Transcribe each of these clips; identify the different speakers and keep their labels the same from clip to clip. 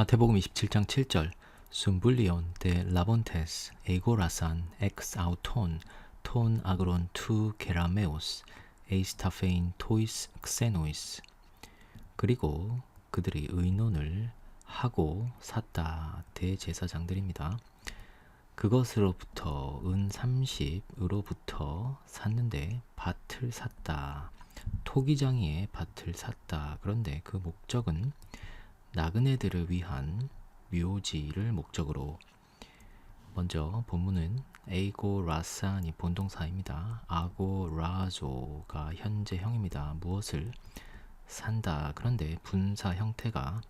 Speaker 1: 마태복음 27장 7절 순불리온 데 라본테스 에고라산 엑스 아우톤 톤 아그론 투 게라메오스 에이스타페인 토이스 엑세노이스 그리고 그들이 의논을 하고 샀다 대제사장들입니다. 그것으로부터 은 30으로부터 샀는데 밭을 샀다. 토기장이의 밭을 샀다. 그런데 그 목적은 나그네들을 위한 묘지를 목적으로 먼저 본문은 에이고라산이 본동사입니다. 아고라조가 현재형입니다. 무엇을 산다. 그런데 분사 형태가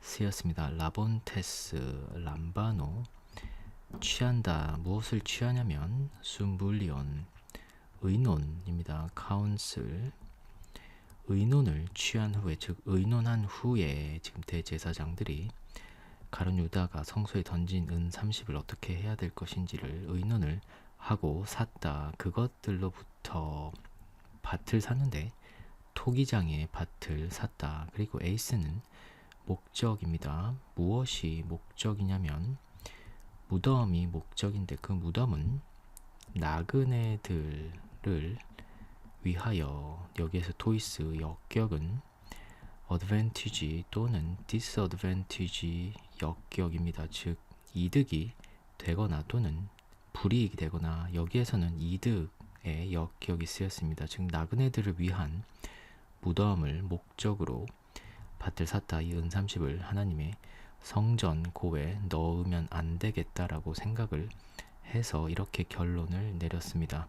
Speaker 1: 쓰였습니다. 라본테스, 람바노, 취한다. 무엇을 취하냐면 순불리온, 의논입니다. 카운슬, 의논을 취한 후에 즉 의논한 후에 지금 대제사장들이 가룟 유다가 성소에 던진 은 30을 어떻게 해야 될 것인지를 의논을 하고 샀다. 그것들로부터 밭을 샀는데 토기장의 밭을 샀다. 그리고 에이스는 목적입니다. 무엇이 목적이냐면 무덤이 목적인데 그 무덤은 나그네들을 위하여 여기에서 토이스 역격은 어드밴티지 또는 디스어드밴티지 역격입니다. 즉 이득이 되거나 또는 불이익이 되거나 여기에서는 이득의 역격이 쓰였습니다. 즉 나그네들을 위한 무덤을 목적으로 밭을 샀다 이은 30을 하나님의 성전 고에 넣으면 안 되겠다라고 생각을 해서 이렇게 결론을 내렸습니다.